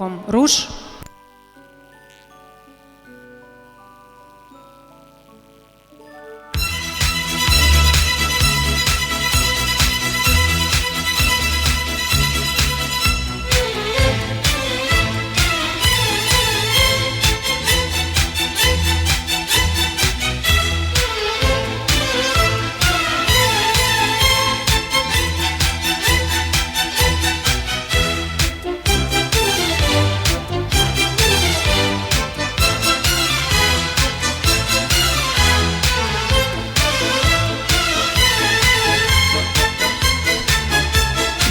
кроком руш.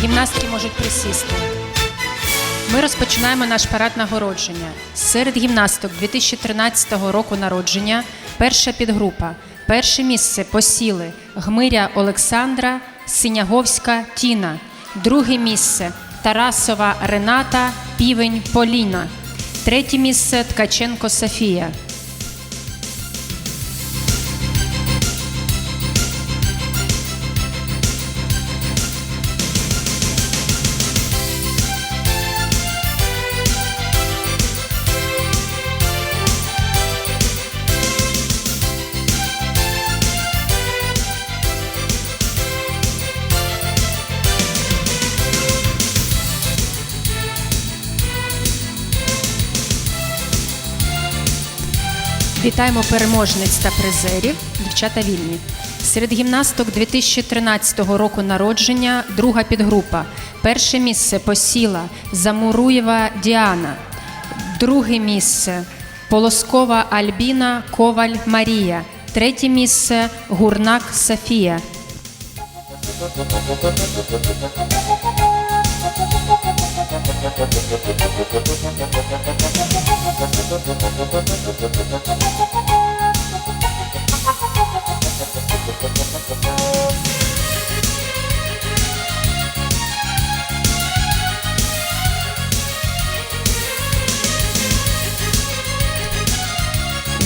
Гімнастки можуть присісти. Ми розпочинаємо наш парад нагородження. Серед гімнасток 2013 року народження перша підгрупа. Перше місце посіли Гмиря Олександра, Синяговська Тіна. Друге місце Тарасова Рената, Півень Поліна. Третє місце Ткаченко Софія. Вітаємо переможниць та призерів, дівчата вільні. Серед гімнасток 2013 року народження друга підгрупа. Перше місце посіла Замуруєва Діана. Друге місце Полоскова Альбіна Коваль Марія. Третє місце Гурнак Софія. Thank you.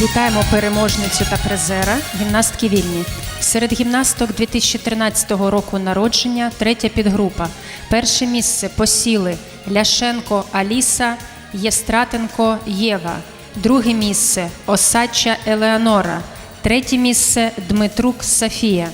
Вітаємо переможницю та призера, гімнастки вільні. Серед гімнасток 2013 року народження третя підгрупа. Перше місце посіли Ляшенко Аліса, Єстратенко Єва. Друге місце Осадча Елеонора. Третє місце Дмитрук Софія.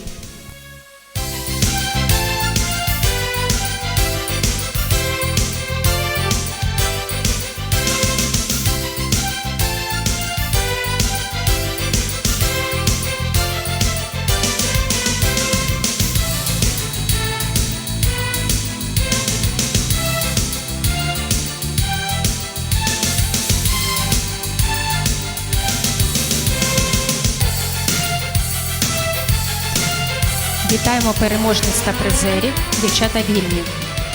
Вітаємо переможниць та призерів, дівчата вільні.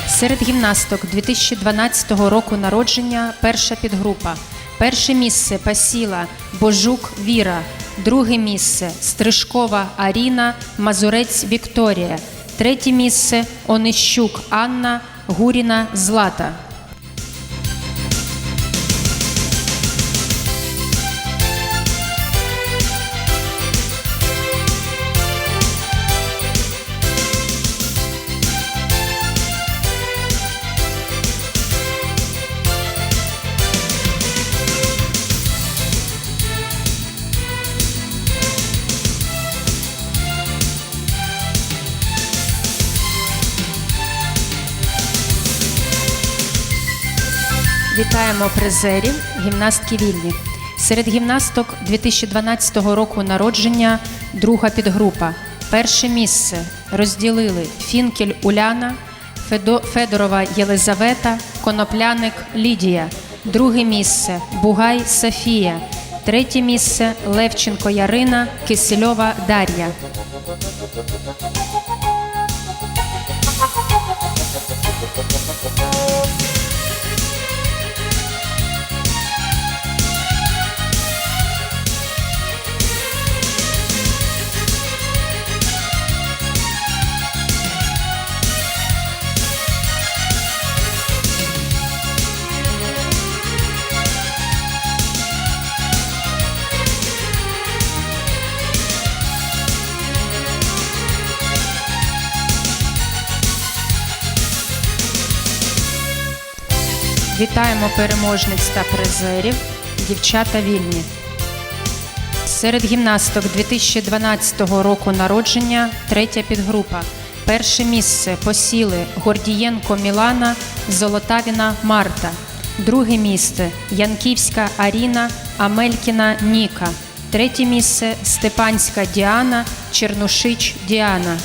Серед гімнасток 2012 року народження перша підгрупа. Перше місце посіла Божук Віра. Друге місце Стрижкова Аріна, Мазурець Вікторія. Третє місце Онищук Анна, Гуріна Злата. Вітаємо призерів, гімнастки вільні. Серед гімнасток 2012 року народження друга підгрупа. Перше місце розділили Фінкель Уляна, Федорова Єлизавета, Конопляник Лідія. Друге місце Бугай Софія. Третє місце Левченко Ярина, Кисельова Дар'я. Вітаємо переможниць та призерів. Дівчата вільні. Серед гімнасток 2012 року народження третя підгрупа. Перше місце посіли Гордієнко Мілана, Золотавіна Марта. Друге місце Янківська Аріна, Амелькіна Ніка. Третє місце Степанська Діана, Чернушич Діана.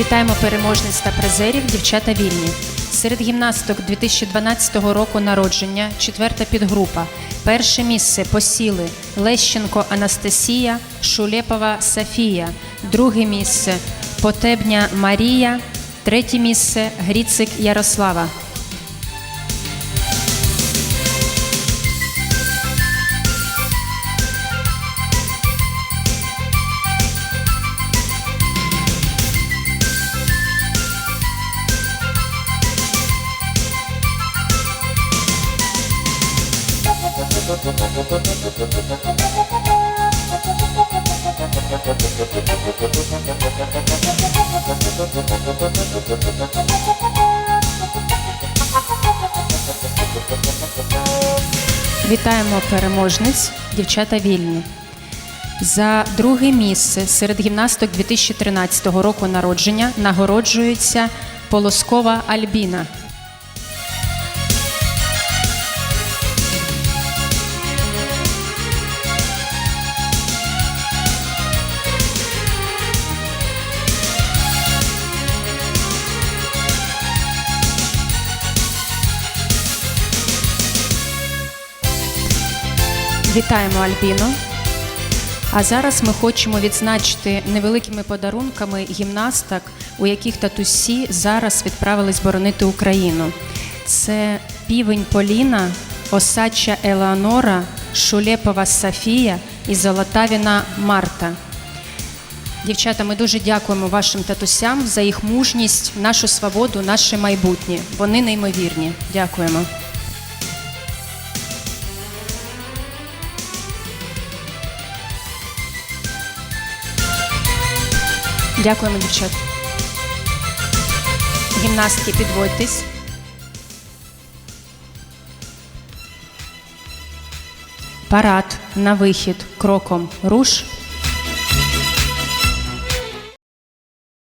Вітаємо переможниць та призерів, дівчата вільні. Серед гімнасток 2012 року народження, четверта підгрупа. Перше місце посіли Лещенко Анастасія, Шулепова Софія. Друге місце Потебня Марія. Третє місце Гріцик Ярослава. Вітаємо переможниць, дівчата вільні. За друге місце серед гімнасток 2013 року народження нагороджується Полоскова Альбіна. Вітаємо Альбіну. А зараз ми хочемо відзначити невеликими подарунками гімнасток, у яких татусі зараз відправились боронити Україну. Це півень Поліна, Осадча Елеонора, Шулепова Софія і Золотавіна Марта. Дівчата, ми дуже дякуємо вашим татусям за їх мужність, нашу свободу, наше майбутнє. Вони неймовірні. Дякуємо. Дякуємо, дівчат. Гімнастки, підводьтесь. Парад на вихід кроком руш